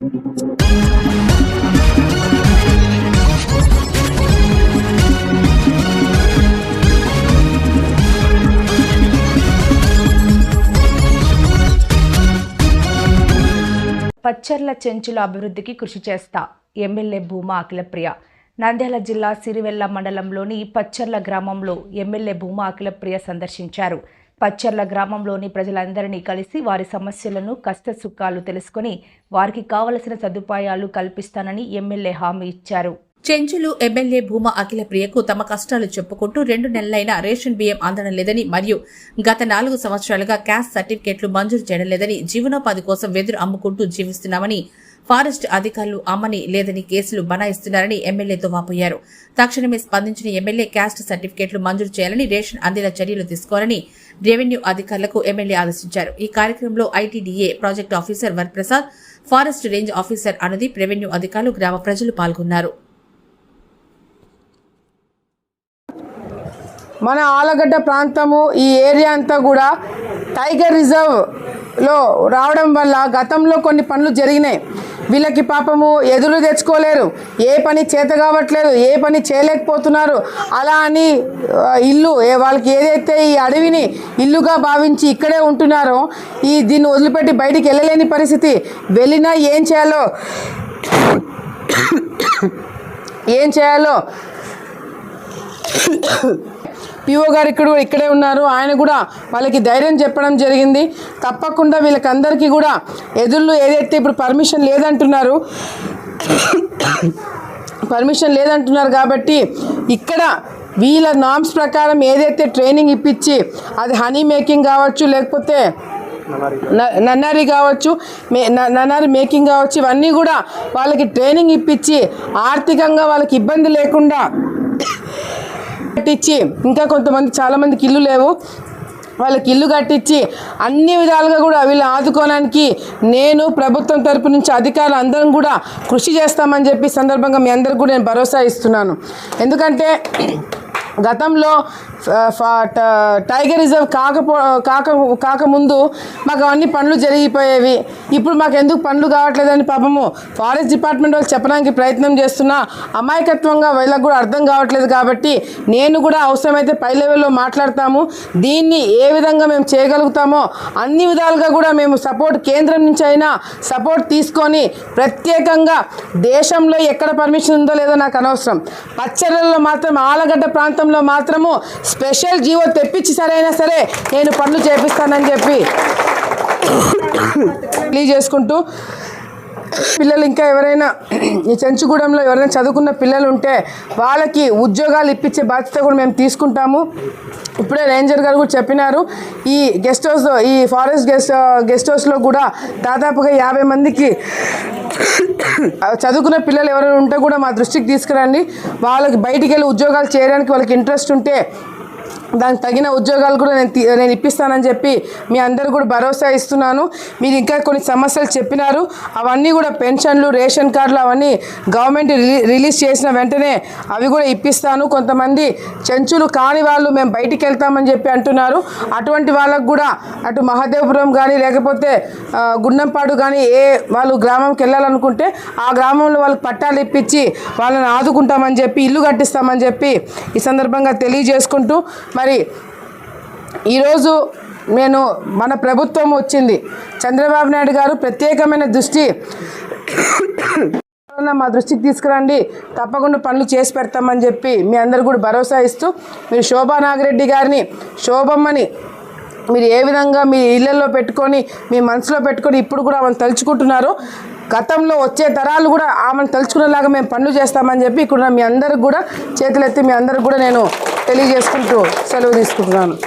పచ్చర్ల చెంచుల అభివృద్ధికి కృషి చేస్తా ఎమ్మెల్యే భూమా అఖిలప్రియ. నంద్యాల జిల్లా సిరివెల్ల మండలంలోని పచ్చర్ల గ్రామంలో ఎమ్మెల్యే భూమా అఖిలప్రియ సందర్శించారు. పచ్చర్ల గ్రామంలోని ప్రజలందరినీ కలిసి వారి సమస్యలను కష్ట సుఖాలు తెలుసుకొని వారికి కావలసిన సదుపాయాలు కల్పిస్తానని ఎమ్మెల్యే హామీ ఇచ్చారు. చెంచులు ఎమ్మెల్యే భూమా అఖిల ప్రియకు తమ కష్టాలు చెప్పుకుంటూ రెండు నెలలైన రేషన్ బియ్యం అందడం లేదని మరియు గత నాలుగు సంవత్సరాలుగా క్యాస్ట్ సర్టిఫికెట్లు మంజూరు చేయడం లేదని జీవనోపాధి కోసం వెదురు అమ్ముకుంటూ జీవిస్తున్నామని ఫారెస్ట్ అధికారులు అమ్మని లేదని కేసులు బనాయిస్తున్నారని ఎమ్మెల్యేతో వాపోయారు తక్షణమే స్పందించిన ఎమ్మెల్యే క్యాస్ట్ సర్టిఫికేట్లు మంజూరు చేయాలని రేషన్ అందేలా చర్యలు తీసుకోవాలని రెవెన్యూ అధికారులకు ఎమ్మెల్యే ఆదేశించారు. ఈ కార్యక్రమంలో ITDA project officer Varaprasad forest range officer Anudeep revenue అధికారులు గ్రామ ప్రజలు పాల్గొన్నారు. మన ఆలగడ్డ ప్రాంతము ఈ ఏరియా అంతా కూడా టైగర్ రిజర్వ్ లో రావడం వల్ల గతంలో కొన్ని పనులు జరిగినాయి. వీళ్ళకి పాపము ఎదురు తెచ్చుకోలేరు. ఏ పని చేత కావట్లేదు ఏ పని చేయలేకపోతున్నారు. అలా అని ఇల్లు వాళ్ళకి ఏదైతే ఈ అడవిని ఇల్లుగా భావించి ఇక్కడే ఉంటున్నారో ఈ దీన్ని వదిలిపెట్టి బయటికి వెళ్ళలేని పరిస్థితి. వెళ్ళినా ఏం చేయాలో ఏం చేయాలో పిఓ గారు ఇక్కడ కూడా ఇక్కడే ఉన్నారు. ఆయన కూడా వాళ్ళకి ధైర్యం చెప్పడం జరిగింది. తప్పకుండా వీళ్ళకందరికీ కూడా ఎదుళ్ళు ఏదైతే ఇప్పుడు పర్మిషన్ లేదంటున్నారు పర్మిషన్ లేదంటున్నారు కాబట్టి ఇక్కడ వీళ్ళ నామ్స్ ప్రకారం ఏదైతే ట్రైనింగ్ ఇప్పించి అది హనీ మేకింగ్ కావచ్చు లేకపోతే న- నన్నారి కావచ్చు మే నన్నారి మేకింగ్ కావచ్చు ఇవన్నీ కూడా వాళ్ళకి ట్రైనింగ్ ఇప్పించి ఆర్థికంగా వాళ్ళకి ఇబ్బంది లేకుండా కట్టించి ఇంకా కొంతమంది చాలామందికి ఇల్లు లేవు. వాళ్ళకి ఇల్లు కట్టించి అన్ని విధాలుగా కూడా వీళ్ళు ఆదుకోవడానికి నేను ప్రభుత్వం తరపు నుంచి అధికారులు అందరం కూడా కృషి చేస్తామని చెప్పి సందర్భంగా మీ అందరికి కూడా నేను భరోసా ఇస్తున్నాను. ఎందుకంటే గతంలో టైగర్ రిజర్వ్ కాకపో కాక కాకముందు మాకు అవన్నీ పనులు జరిగిపోయేవి. ఇప్పుడు మాకు ఎందుకు పనులు కావట్లేదని పాపము ఫారెస్ట్ డిపార్ట్మెంట్ వాళ్ళు చెప్పడానికి ప్రయత్నం చేస్తున్నా అమాయకత్వంగా వీళ్ళకి కూడా అర్థం కావట్లేదు కాబట్టి నేను కూడా అవసరమైతే పై లెవెల్లో మాట్లాడతాము. దీన్ని ఏ విధంగా మేము చేయగలుగుతామో అన్ని విధాలుగా కూడా మేము సపోర్ట్ కేంద్రం నుంచి అయినా సపోర్ట్ తీసుకొని ప్రత్యేకంగా దేశంలో ఎక్కడ పర్మిషన్ ఉందో లేదో నాకు అనవసరం. పచ్చళ్ళలో మాత్రం ఆలగడ్డ ప్రాంతంలో మాత్రము స్పెషల్ జీవో తెప్పించి సరైనా సరే నేను పనులు చేపిస్తానని చెప్పి తెలియజేసుకుంటూ పిల్లలు ఇంకా ఎవరైనా ఈ చెంచుగూడెంలో ఎవరైనా చదువుకున్న పిల్లలు ఉంటే వాళ్ళకి ఉద్యోగాలు ఇప్పించే బాధ్యత కూడా మేము తీసుకుంటాము. ఇప్పుడే రేంజర్ గారు కూడా చెప్పినారు. ఈ గెస్ట్ హౌస్ ఈ ఫారెస్ట్ గెస్ట్ గెస్ట్ హౌస్లో కూడా దాదాపుగా యాభై మందికి చదువుకున్న పిల్లలు ఎవరైనా ఉంటే కూడా మా దృష్టికి తీసుకురండి. వాళ్ళకి బయటికి వెళ్ళి ఉద్యోగాలు చేయడానికి వాళ్ళకి ఇంట్రెస్ట్ ఉంటే దానికి తగిన ఉద్యోగాలు కూడా నేను నేను ఇప్పిస్తానని చెప్పి మీ అందరూ కూడా భరోసా ఇస్తున్నాను. మీరు ఇంకా కొన్ని సమస్యలు చెప్పినారు. అవన్నీ కూడా పెన్షన్లు రేషన్ కార్డులు అవన్నీ గవర్నమెంట్ రిలీ- రిలీజ్ చేసిన వెంటనే అవి కూడా ఇప్పిస్తాను. కొంతమంది చెంచులు కాని వాళ్ళు మేము బయటికి వెళ్తామని చెప్పి అంటున్నారు. అటువంటి వాళ్ళకు కూడా అటు మహాదేవపురం కానీ లేకపోతే గుండంపాడు కానీ ఏ వాళ్ళు గ్రామంకి వెళ్ళాలనుకుంటే ఆ గ్రామంలో వాళ్ళకి పట్టాలు ఇప్పించి వాళ్ళని ఆదుకుంటామని చెప్పి ఇల్లు కట్టిస్తామని చెప్పి ఈ సందర్భంగా తెలియజేసుకుంటూ మరి ఈరోజు నేను మన ప్రభుత్వం వచ్చింది. చంద్రబాబు నాయుడు గారు ప్రత్యేకమైన దృష్టి మా దృష్టికి తీసుకురండి. తప్పకుండా పనులు చేసి పెడతామని చెప్పి మీ అందరు కూడా భరోసా ఇస్తూ మీరు శోభా నాగిరెడ్డి గారిని శోభమ్మని మీరు ఏ విధంగా మీ ఇళ్ళలో పెట్టుకొని మీ మనసులో పెట్టుకొని ఇప్పుడు కూడా ఆమెను తలుచుకుంటున్నారు గతంలో వచ్చే తరాలు కూడా ఆమెను తలుచుకునేలాగా మేము పనులు చేస్తామని చెప్పి ఇక్కడ మీ అందరికి కూడా చేతులెత్తి మీ అందరికి కూడా నేను తెలియజేసుకుంటూ సెలవు తీసుకుంటున్నాను.